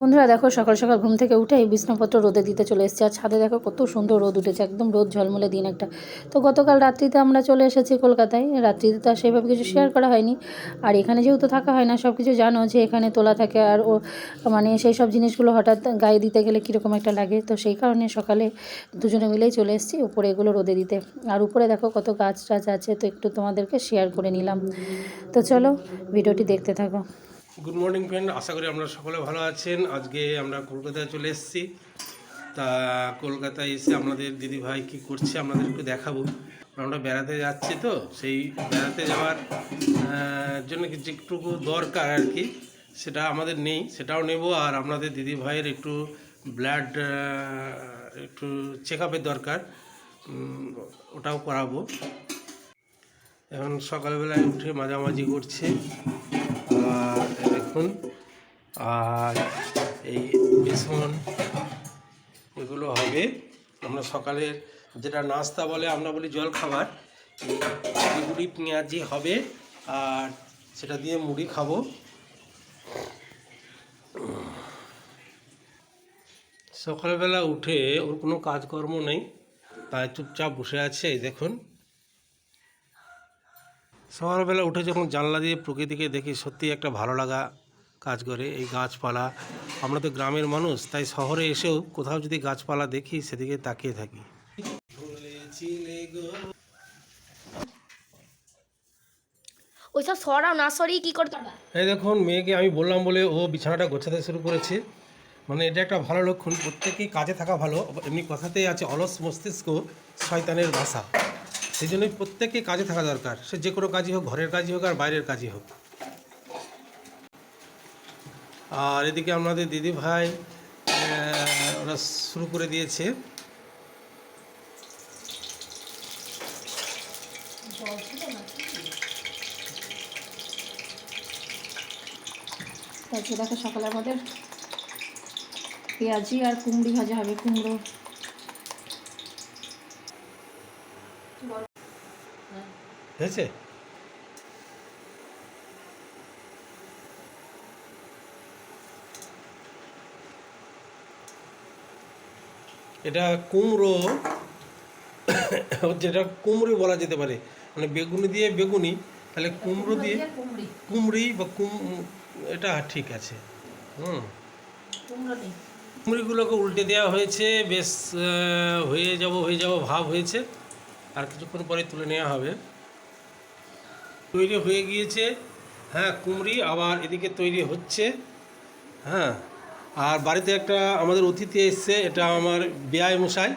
বন্ধুরা দেখো, সকাল সকাল ঘুম থেকে উঠে এই বিছনাপত্র রোদে দিতে চলে এসেছি। আর ছাদে দেখো কত সুন্দর রোদ উঠেছে, একদম রোদ ঝলমলে দিন একটা। তো গতকাল রাত্রিতে আমরা চলে এসেছি কলকাতায়। রাত্রিতে তো আর সেভাবে কিছু শেয়ার করা হয়নি। আর এখানে যেহেতু থাকা হয় না সব কিছু জানো যে এখানে তোলা থাকে আর ও মানে সেই সব জিনিসগুলো হঠাৎ গায়ে দিতে গেলে কীরকম একটা লাগে। তো সেই কারণে সকালে দুজনে মিলেই চলে এসেছি উপরে এগুলো রোদে দিতে। আর উপরে দেখো কত গাছ টাছ আছে, তো একটু তোমাদেরকে শেয়ার করে নিলাম। তো চলো, ভিডিওটি দেখতে থাকো। গুড মর্নিং ফ্রেন্ড আশা করি আপনারা সকলে ভালো আছেন। আজকে আমরা কলকাতায় চলে এসেছি। তা কলকাতায় এসে আমাদের দিদি ভাই কী করছে আপনাদের একটু দেখাবো। আমরা বেড়াতে যাচ্ছি তো, সেই বেড়াতে যাওয়ার জন্য একটুকু দরকার আর কি। সেটা আমাদের নেই, সেটাও নেব। আর আপনাদের দিদি ভাইয়ের একটু ব্লাড একটু চেক আপের দরকার ওটাও করাবো। এখন সকালবেলায় উঠে মাঝামাঝি করছে। দেখুন। আর এই বেসন, এগুলো হবে আমরা সকালের যেটা নাস্তা বলে, আমরা বলি জল খাবার মুড়ি, পেঁয়াজি হবে, আর সেটা দিয়ে মুড়ি খাব। সকালবেলা উঠে ওর কোনো কাজকর্ম নেই, তাই চুপচাপ বসে আছে, এই দেখুন। সকালবেলা উঠে যখন জানলা দিয়ে প্রকৃতিকে দেখি সত্যি একটা ভালো লাগা। কাজ করে এই গাছপালা। আমরা তো গ্রামের মানুষ তাই শহরে এসেও কোথাও যদি গাছপালা দেখি সেদিকে তাকিয়ে থাকি। ওইসব সরাও না সরিয়ে কি করতে এই দেখুন মেয়েকে আমি বললাম বলে ও বিছানাটা গোছাতে শুরু করেছে। মানে এটা একটা ভালো লক্ষণ প্রত্যেকেই কাজে থাকা ভালো এমনি কথাতেই আছে অলস মস্তিষ্ক শয়তানের ভাষা সেই জন্যই প্রত্যেককে কাজে থাকা দরকার। সে যে কোনো কাজই হোক ঘরের কাজই হোক আর বাইরের কাজই হোক। আর এদিকে আমাদের দিদি ভাই ওরা শুরু করে দিয়েছে। তারপরে দেখো সকালে আমাদের পেঁয়াজি আর কুমড়ি ভাজা হবে কুমড়ো। হয়েছে? এটা কুমড়ো যেটা কুমড়ি বলা যেতে পারে। মানে বেগুনি দিয়ে বেগুনি তাহলে কুমড়ো দিয়ে কুমড়ি। বা কুম এটা ঠিক আছে। হুম। কুমড়িগুলোকে উল্টে দেওয়া হয়েছে বেশ হয়ে যাব হয়ে যাব ভাব হয়েছে। আর কিছুক্ষণ পরে তুলে নেওয়া হবে। তৈরি হয়ে গিয়েছে। হ্যাঁ কুমড়ি আবার এদিকে তৈরি হচ্ছে। হ্যাঁ। আর বাড়িতে একটা আমাদের অতিথি এসছে এটা আমার বেয়াই মশাই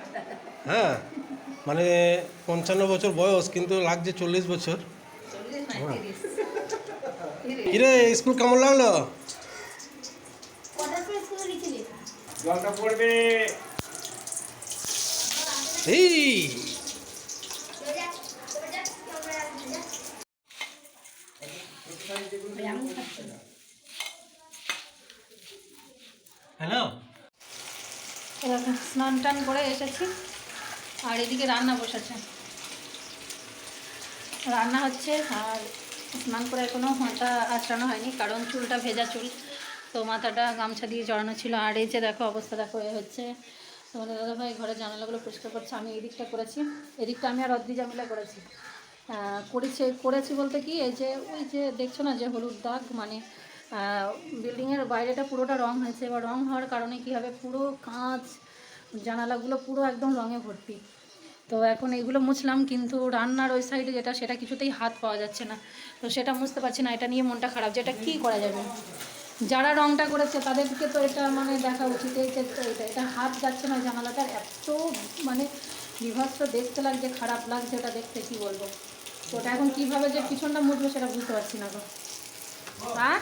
হ্যাঁ মানে পঞ্চান্ন বছর বয়স কিন্তু লাগছে চল্লিশ বছর হ্যাঁ। কিরে স্কুল কেমন লাগল স্কুলে গেছিলি এই হ্যালো। স্নান টান করে এসেছি, আর এদিকে রান্না বসেছে। রান্না হচ্ছে, আর স্নান করে এখনও মাথা আঁচড়ানো হয়নি, কারণ চুলটা ভেজা চুল। তো মাথাটা গামছা দিয়ে জড়ানো ছিল, আর এই যে দেখো অবস্থা, দেখো এ হচ্ছে। তোমাদের দাদাভাই ঘরের জানালাগুলো পরিষ্কার করছে, আমি এই দিকটা করেছি। এদিকটা আমি আর অদ্রি জামিলা করেছি। করেছে, করেছি বলতে কি, এই যে, ওই যে দেখছ না, যে হলুদ দাগ মানে বিল্ডিংয়ের বাইরেটা পুরোটা রং হয়েছে। এবার রং হওয়ার কারণে কী হবে? পুরো কাঁচ, জানালাগুলো পুরো একদম রঙে ভর্তি। তো এখন এইগুলো মুছলাম, কিন্তু রান্নার ওই সাইডে যেটা, সেটা কিছুতেই হাত পাওয়া যাচ্ছে না। তো সেটা মুছতে পারছি না, এটা নিয়ে মনটা খারাপ যেটা কী করা যাবে? যারা রংটা করেছে, তাদেরকে তো এটা মানে দেখা উচিত, এই যে এটা এটা হাত যাচ্ছে না জানালাটার এত মানে বিভৎস, দেখতে লাগছে, খারাপ লাগছে ওটা দেখতে, কি বলব? তো ওটা এখন কীভাবে যে পিছনটা মুছবো, সেটা বুঝতে পারছি না গো। হ্যাঁ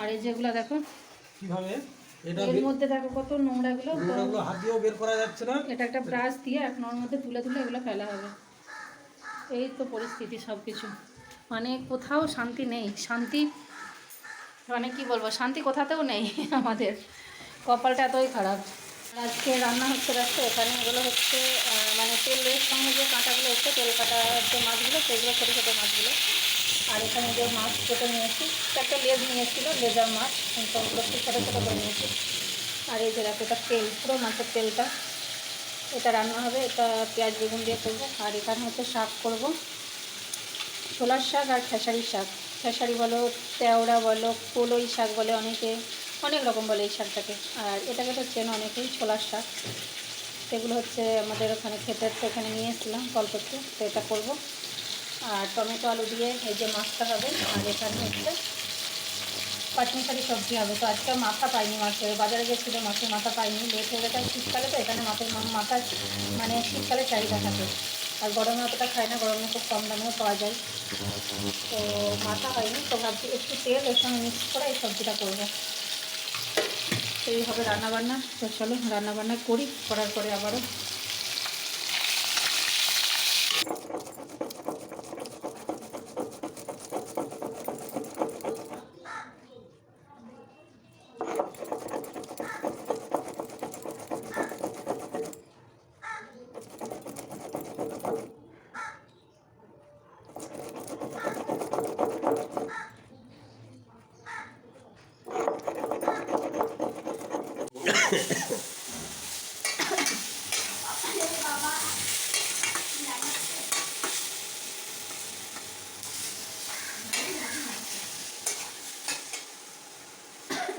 আর এই যেগুলো দেখো কীভাবে? এর মধ্যে দেখো কত নোংরাগুলো নোংরাগুলো হাত দিয়েও বের করা যাচ্ছে না? এটা একটা ব্রাশ দিয়ে এখন ওর মধ্যে তুলে তুলে এগুলো ফেলা হবে। এই তো পরিস্থিতি সব কিছু মানে কোথাও শান্তি নেই। শান্তি মানে কি বলব শান্তি কোথাতেও নেই আমাদের। কপালটা এতই খারাপ। আজকে রান্না হচ্ছে দেখো এখানে এগুলো হচ্ছে মানে তেলের সঙ্গে যে কাঁটাগুলো হচ্ছে তেল কাটা যে মাছগুলো সেগুলো ছোটো ছোটো মাছগুলো। আর এখানে যে মাছ কেটে নিয়েছি একটা লেজ নিয়েছিল, লেজার মাছ তো ওগুলো একটু ছোটো ছোটো করে নিয়েছি। আর এই যে দেখো, এটা তেল, পুরো মাছের তেলটা। এটা রান্না হবে, এটা পেঁয়াজ, বেগুন দিয়ে করব। আর এখানে হচ্ছে শাক করব। ছোলার শাক আর খেসারির শাক। খেসারি বলো, তেওড়া বলো, কলই শাক বলে অনেকে, অনেক রকম বলে এই শাকটাকে। আর এটাকে তো চেন অনেকেই, ছোলার শাক। এগুলো হচ্ছে আমাদের ওখানে খেতে এখানে নিয়ে এসেছিলাম কলকাতা তো এটা করব। আর টমেটো আলু দিয়ে এই যে মাছটা হবে, আর এখানে হচ্ছে পাটমিশালি সবজি হবে। তো আজকে মাথা পাইনি মাছের, বাজারে গেছিল, মাছের মাথা পাইনি। লেট হয়ে গেছে শীতকালে তো, এখানে মাছের মাথা মানে শীতকালে চাহিদা থাকে। আর গরমে অতটা খায় না, গরমে খুব কম দামেও পাওয়া যায়। তো মাথা হয়নি তো ভাবছি একটু তেল এর সঙ্গে মিক্স করে এই সবজিটা করব। তো এই হবে রান্নাবান্না, তো চলো রান্নাবান্না করি, করার পরে আবারও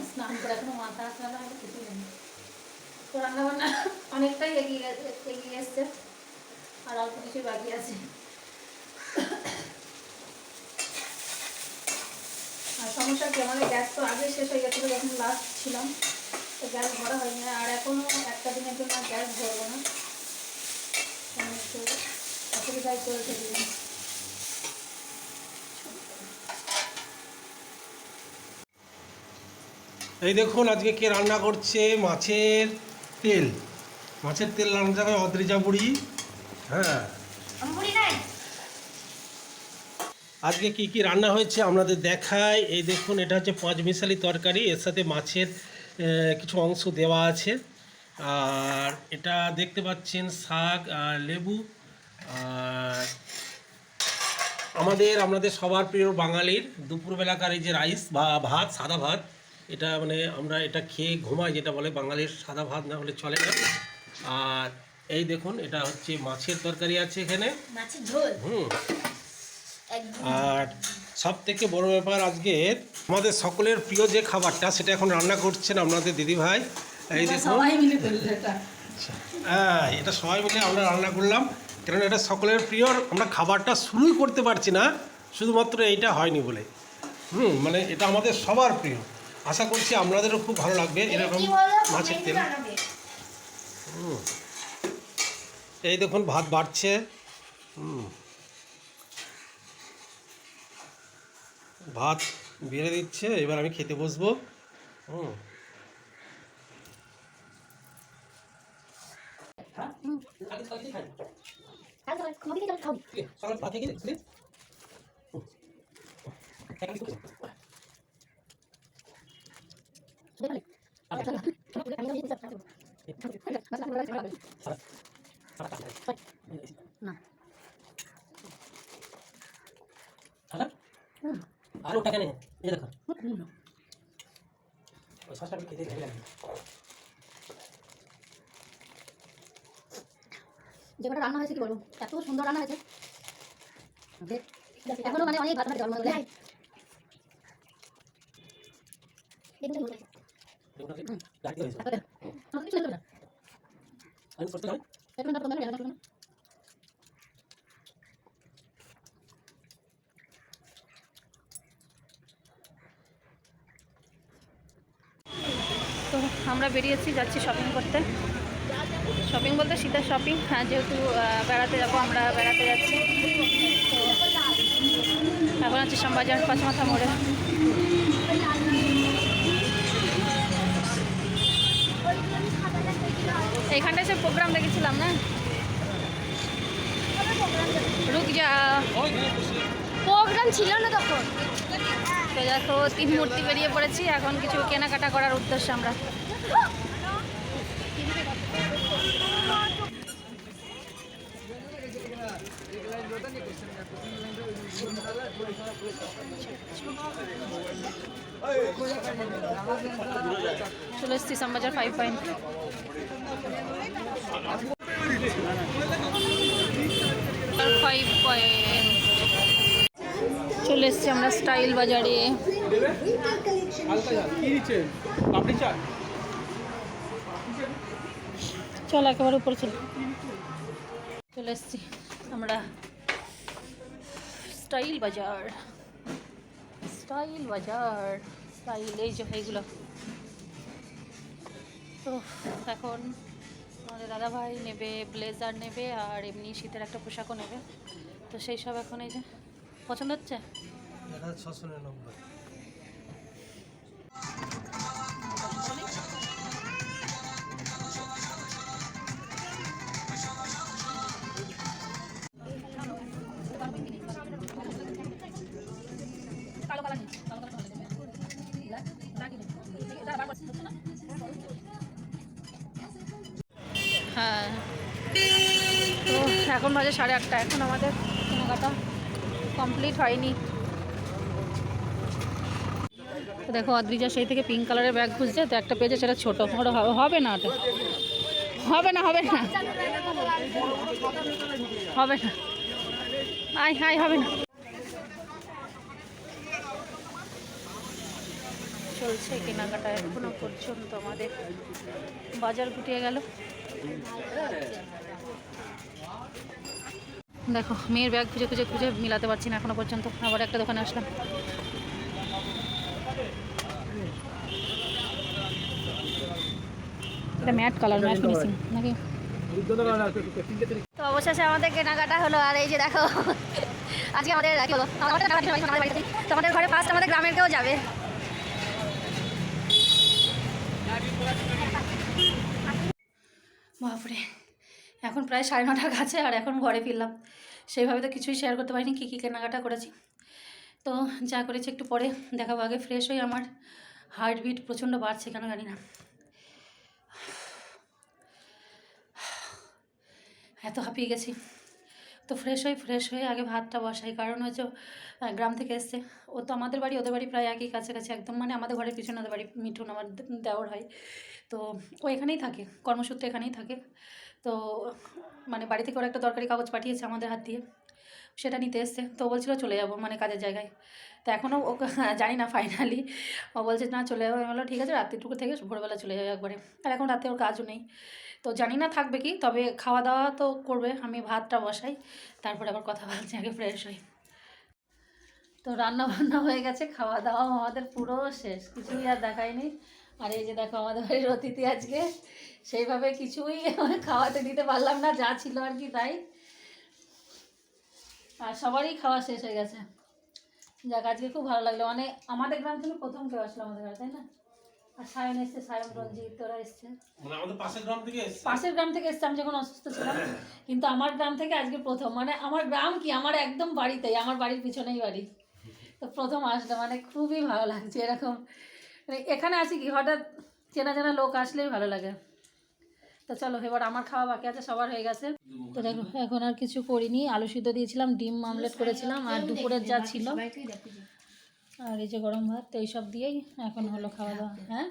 স্নান আর সমস্যা কি, আমাদের গ্যাস তো আগে শেষ হয়ে গেছিল যখন লাস্ট ছিলাম। তো গ্যাস ভরা হয়নি, আর এখনও একটা দিনের জন্য গ্যাস ভরবো না। অসুবিধায় চলছে দিন। এই দেখুন আজকে কে রান্না করছে? মাছের তেল। মাছের তেল রান্না যাবে অদ্রিজা বুড়ি হ্যাঁ। আজকে কি কি রান্না হয়েছে আপনাদের দেখায় এই দেখুন এটা হচ্ছে পাঁচ মিশালি তরকারি। এর সাথে মাছের কিছু অংশ দেওয়া আছে। আর এটা দেখতে পাচ্ছেন শাক আর লেবু। আর আমাদের আমাদের সবার প্রিয় বাঙালির দুপুরবেলাকার এই যে রাইস বা ভাত সাদা ভাত এটা মানে আমরা এটা খেয়ে ঘুমাই যেটা বলে বাঙালির সাদা ভাত না হলে চলে না। আর এই দেখুন এটা হচ্ছে মাছের তরকারি আছে এখানে। হুম। আর সব থেকে বড় ব্যাপার আজকে আমাদের সকলের প্রিয় যে খাবারটা সেটা এখন রান্না করছেন আপনাদের দিদিভাই এই দেখুন। এটা। হ্যাঁ এটা সবাই মিলে আমরা রান্না করলাম। কারণ এটা সকলের প্রিয় আমরা খাবারটা শুরুই করতে পারছি না। শুধুমাত্র এইটা হয়নি বলে। হুম মানে এটা আমাদের সবার প্রিয়। আশা করছি আপনাদেরও খুব ভালো লাগবে এরকম মাছের তেল। হুম। এই দেখুন ভাত বাড়ছে। হুম। ভাত বেড়ে দিচ্ছে এবার আমি খেতে বসবো। হুম। সকাল ভাত খেয়ে গেলে আর ওটা কেন এই দেখো ওই সসটা খেতে রান্না হয়েছে কি বলব? এত সুন্দর রান্না হয়েছে। এখনও মানে অনেক ভাত জন্ম দেয় রাখতে তো আমরা বেরিয়েছি, যাচ্ছি শপিং করতে। শপিং বলতে শীতের শপিং হ্যাঁ যেহেতু বেড়াতে যাব, আমরা বেড়াতে যাচ্ছি। এখন হচ্ছে শ্যামবাজার, পাঁচমাথা মোড়ে। প্রোগ্রাম দেখেছিলাম না রুক প্রোগ্রাম ছিল না তখন? তো দেখো, তিন মূর্তি বেরিয়ে পড়েছি, এখন কিছু কেনাকাটা করার উদ্দেশ্যে আমরা। চলে এসছি পয়েন্ট ফাইভ পয়েন্ট চলে এসছি আমরা স্টাইল বাজারে। চল একেবারে উপরে চল। চলে এসছি আমরা স্টাইল বাজার। স্টাইল বাজার, স্টাইল, এই যে, এইগুলো। তো এখন আমাদের দাদাভাই নেবে, ব্লেজার নেবে আর এমনি শীতের একটা পোশাকও নেবে। তো সেই সব এখন এই যে, পছন্দ হচ্ছে? ছশো হ্যাঁ। তো এখন বাজে সাড়ে আটটা, এখন আমাদের কেনাকাটা কমপ্লিট হয়নি। দেখো, অদ্রিজা সেই থেকে পিঙ্ক কালারের ব্যাগ খুঁজছে, তো একটা পেয়েছে সেটা ছোটো। হবে- হবে না ওটা? হবে না হবে না? হবে না। আয় হাই, হবে না। চলছে কেনাকাটা এখনও পর্যন্ত আমাদের। বাজার গুটিয়ে গেল। দেখো মেয়ের ব্যাগ খুঁজে খুঁজে খুঁজে মিলাতে পারছি না এখনও পর্যন্ত। আবার একটা দোকানে আসলাম। এটা ম্যাট কালার ম্যাট ফিনিশিং নাকি? তো অবশেষে আমাদের কেনাকাটা হলো আর এই যে দেখো আজকে আমাদের কি হলো আমাদের ঘরে ফার্স্ট আমাদের গ্রামের কেউ যাবে। বাপরে, এখন প্রায় সাড়ে নটার কাছে আর এখন ঘরে ফিরলাম। সেইভাবে তো কিছুই শেয়ার করতে পারিনি, কী কী কেনাকাটা করেছি। তো যা করেছি একটু পরে দেখাবো আগে ফ্রেশ হয়ে আমার হার্টবিট প্রচণ্ড বাড়ছে কেন জানি না। এত হাঁপিয়ে গেছি। তো ফ্রেশ হয়ে ফ্রেশ হয়ে আগে ভাতটা বসাই। কারণ হচ্ছে গ্রাম থেকে এসছে, ও তো আমাদের বাড়ি, ওদের বাড়ি প্রায় একই কাছাকাছি একদম মানে আমাদের ঘরের পিছনে ওদের বাড়ি, মিঠুন আমার দেওয়ার হয়। তো ও এখানেই থাকে, কর্মসূত্রে এখানেই থাকে। তো মানে বাড়ি থেকে ওরা একটা দরকারি কাগজ পাঠিয়েছে আমাদের হাত দিয়ে, সেটা নিতে এসছে। তো বলছিল চলে যাব মানে কাজের জায়গায়। তো এখনও ও জানি না ফাইনালি ও বলছে, না, চলে যাব। আমি বললাম, ঠিক আছে, রাত্রিটুকু থেকে ভোরবেলা চলে যাবে একবারে। আর এখন রাতে ওর কাজও নেই। তো জানি না থাকবে কি, তবে খাওয়া দাওয়া তো করবে, আমি ভাতটা বসাই, তারপরে আবার কথা বলছি, আগে ফ্রেশ হই। তো রান্না বান্না হয়ে গেছে খাওয়া দাওয়া আমাদের পুরো শেষ, কিছুই আর দেখায়নি আর এই যে দেখো আমাদের বাড়ির অতিথি আজকে, সেইভাবে কিছুই খাওয়াতে দিতে পারলাম না, যা ছিল আর কি তাই। আর সবারই খাওয়া শেষ হয়ে গেছে। যাক, আজকে খুব ভালো লাগল মানে আমাদের গ্রাম থেকে প্রথম কেউ আসলো আমাদের তাই না? আর সায়ন এসছে সায়ন রঞ্জিত মানে পাশের গ্রাম থেকে এসছে? পাশের গ্রাম থেকে এসছে আমি যখন অসুস্থ ছিলাম কিন্তু আমার গ্রাম থেকে আজকে প্রথম। মানে আমার গ্রাম কি? আমার একদম বাড়িতেই আমার বাড়ির পিছনেই বাড়ি। তো প্রথম আসলে মানে খুবই ভালো লাগছে এরকম। মানে এখানে আসি কি? হঠাৎ চেনা জানা লোক আসলেই ভালো লাগে। তো চলো এবার আমার খাওয়া বাকি আছে সবার হয়ে গেছে। তো দেখো এখন আর কিছু করিনি। আলু সিদ্ধ দিয়েছিলাম ডিম আমলেট করেছিলাম আর দুপুরের যা ছিল। আর এই যে গরম ভাত তো এইসব দিয়েই এখন হলো খাওয়া দাওয়া হ্যাঁ?